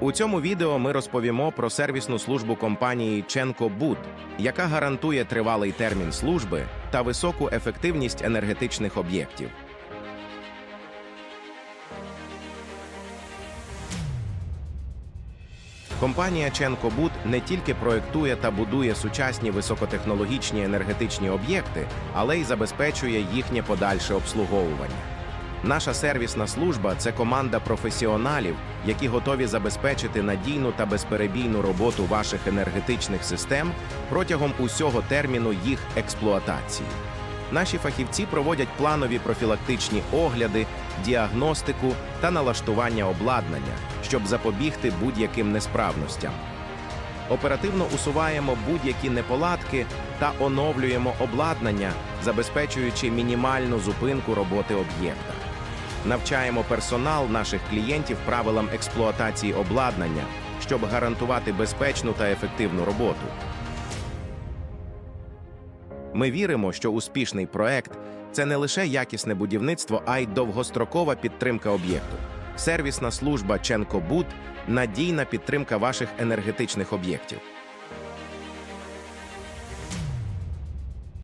У цьому відео ми розповімо про сервісну службу компанії Ченко Буд, яка гарантує тривалий термін служби та високу ефективність енергетичних об'єктів. Компанія Ченко Буд не тільки проєктує та будує сучасні високотехнологічні енергетичні об'єкти, але й забезпечує їхнє подальше обслуговування. Наша сервісна служба це команда професіоналів, які готові забезпечити надійну та безперебійну роботу ваших енергетичних систем протягом усього терміну їх експлуатації. Наші фахівці проводять планові профілактичні огляди, діагностику та налаштування обладнання, щоб запобігти будь-яким несправностям. Оперативно усуваємо будь-які неполадки та оновлюємо обладнання, забезпечуючи мінімальну зупинку роботи об'єкта. Навчаємо персонал наших клієнтів правилам експлуатації обладнання, щоб гарантувати безпечну та ефективну роботу. Ми віримо, що успішний проект це не лише якісне будівництво, а й довгострокова підтримка об'єкту. Сервісна служба Ченко Буд надійна підтримка ваших енергетичних об'єктів.